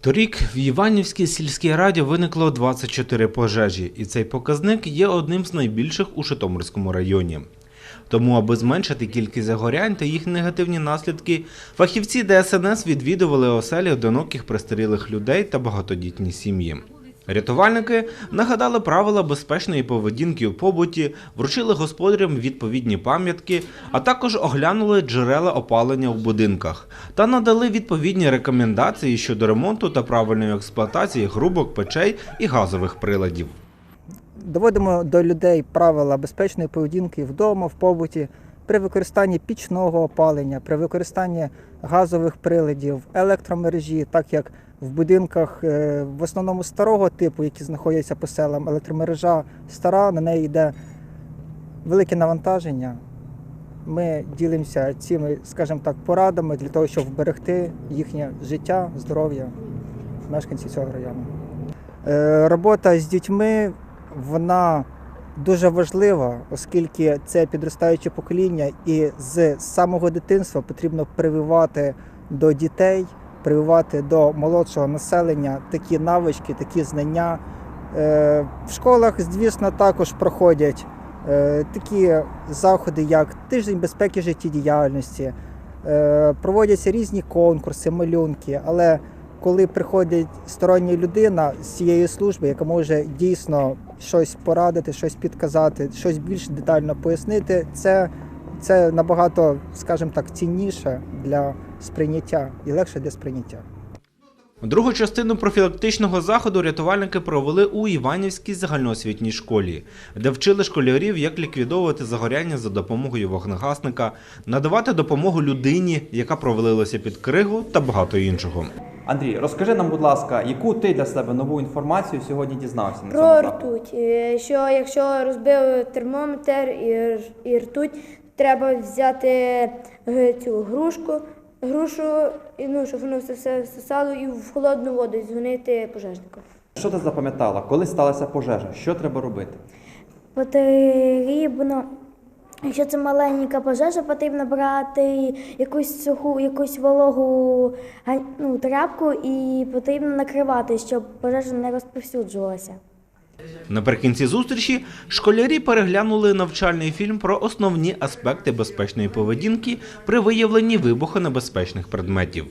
Торік в Іванівській сільській раді виникло 24 пожежі, і цей показник є одним з найбільших у Житомирському районі. Тому, аби зменшити кількість загорянь та їх негативні наслідки, фахівці ДСНС відвідували оселі одиноких пристарілих людей та багатодітні сім'ї. Рятувальники нагадали правила безпечної поведінки у побуті, вручили господарям відповідні пам'ятки, а також оглянули джерела опалення у будинках та надали відповідні рекомендації щодо ремонту та правильної експлуатації грубок, печей і газових приладів. Доводимо до людей правила безпечної поведінки вдома, в побуті, при використанні пічного опалення, при використанні газових приладів, електромережі, так як в будинках е, в основному старого типу, які знаходяться по селам, електромережа стара, на неї йде велике навантаження. Ми ділимося цими, скажімо так, порадами для того, щоб вберегти їхнє життя, здоров'я мешканців цього району. Е, Робота з дітьми вона дуже важлива, оскільки це підростаюче покоління, і з самого дитинства потрібно прививати до дітей, прививати до молодшого населення такі навички, такі знання. Е, В школах, звісно, також проходять е, такі заходи, як тиждень безпеки життєдіяльності, е, проводяться різні конкурси, малюнки, але коли приходить стороння людина з цієї служби, яка може дійсно щось порадити, щось підказати, щось більш детально пояснити, це, це набагато, скажімо так, цінніше для сприйняття і легше для сприйняття. Другу частину профілактичного заходу рятувальники провели у Іванівській загальноосвітній школі, де вчили школярів, як ліквідовувати загоряння за допомогою вогнегасника, надавати допомогу людині, яка провалилася під кригу, та багато іншого. Андрій, розкажи нам, будь ласка, яку ти для себе нову інформацію сьогодні дізнався на Про цьому ртуть. Е, Що якщо розбив термометр і ртуть, треба взяти е, цю грушку, грушу, ну, щоб воно все, все всосало і в холодну воду і дзвонити пожежнику. Що ти запам'ятала? Коли сталася пожежа? Що треба робити? Потрібно, якщо це маленька пожежа, потрібно брати якусь суху, якусь вологу ну, тряпку і потрібно накривати, щоб пожежа не розповсюджувалася. Наприкінці зустрічі школярі переглянули навчальний фільм про основні аспекти безпечної поведінки при виявленні вибухонебезпечних предметів.